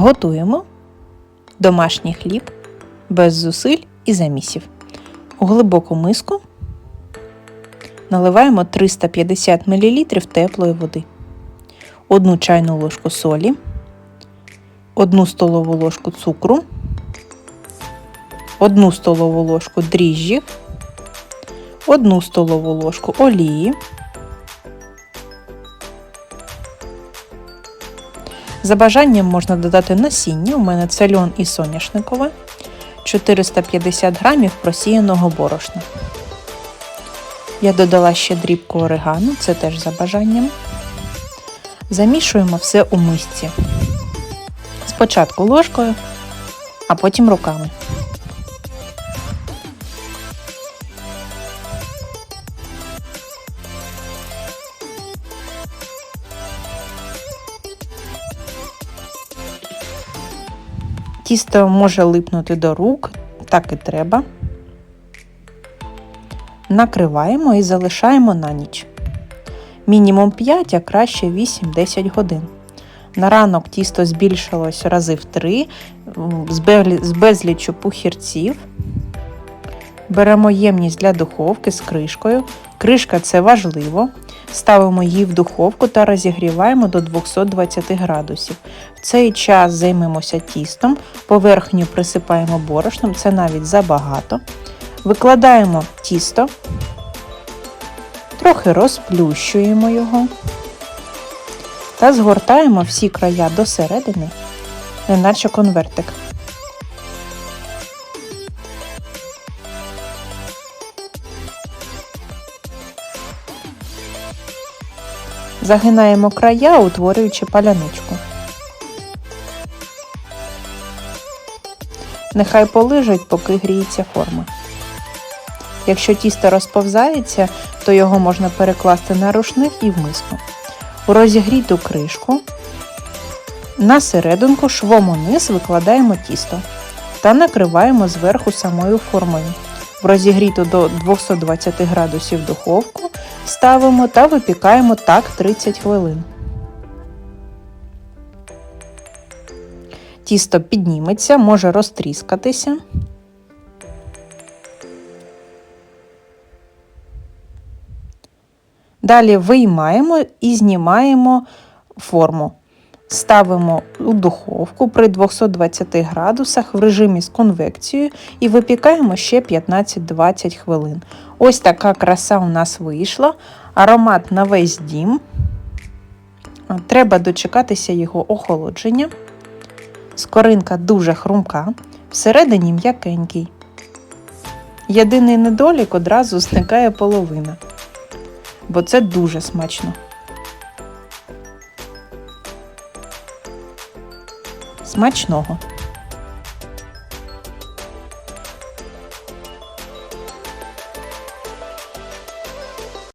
Готуємо домашній хліб без зусиль і замісів. У глибоку миску наливаємо 350 мл теплої води, 1 чайну ложку солі, 1 столову ложку цукру, 1 столову ложку дріжджів, 1 столову ложку олії. За бажанням можна додати насіння, у мене це льон і соняшникове, 450 грамів просіяного борошна. Я додала ще дрібку орегано, це теж за бажанням. Замішуємо все у мисці. Спочатку ложкою, а потім руками. Тісто може липнути до рук, так і треба. Накриваємо і залишаємо на ніч. Мінімум 5, а краще 8-10 годин. На ранок тісто збільшилось рази в 3 з безліччю пухірців. Беремо ємність для духовки з кришкою. Кришка це важливо. Ставимо її в духовку та розігріваємо до 220 градусів. В цей час займемося тістом, поверхню присипаємо борошном, це навіть забагато. Викладаємо тісто, трохи розплющуємо його та згортаємо всі края до середини, неначе конвертик. Загинаємо края, утворюючи паляничку. Нехай полежить, поки гріється форма. Якщо тісто розповзається, то його можна перекласти на рушник і в миску. У розігріту кришку на серединку швом униз викладаємо тісто та накриваємо зверху самою формою. В розігріту до 220 градусів духовку ставимо та випікаємо так 30 хвилин. Тісто підніметься, може розтріскатися. Далі виймаємо і знімаємо форму. Ставимо у духовку при 220 градусах в режимі з конвекцією і випікаємо ще 15-20 хвилин. Ось така краса у нас вийшла. Аромат на весь дім. Треба дочекатися його охолодження. Скоринка дуже хрумка, всередині м'якенький. Єдиний недолік одразу зникає половина, бо це дуже смачно. Смачного!